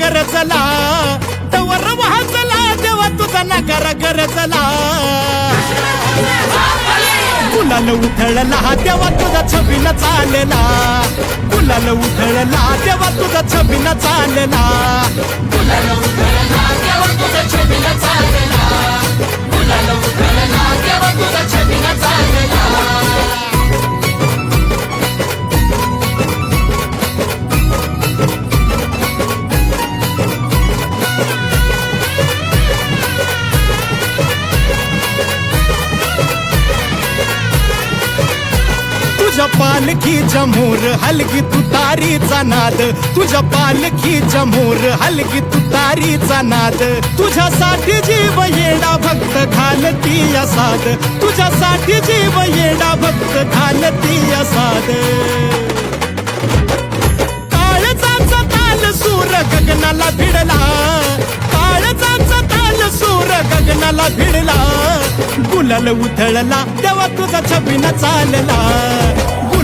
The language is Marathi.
गरजला तवर वाजला तेव्हा तुझा नगर गरजला कुलाल उधळला तेव्हा तुझा छबीन चालला. कुलाल उधळला तेव्हा तुझा छबीन चालला. तुझ्या पालखी मोर हलगी तुतारीचा नाद. तुझ्या पालखी मोर हलगी तुतारीचा नाद. तुझ्यासाठी जीव येडा भक्त घालती असाद तुझ्यासाठी जीव येडा भक्त घालती असाद काळजाचा ताल सूर गगनाला भिडला. काळजाचा ताल सूर गगनाला भिडला. गुलाल उथळला तेव्हा तुझा छबिना चालला.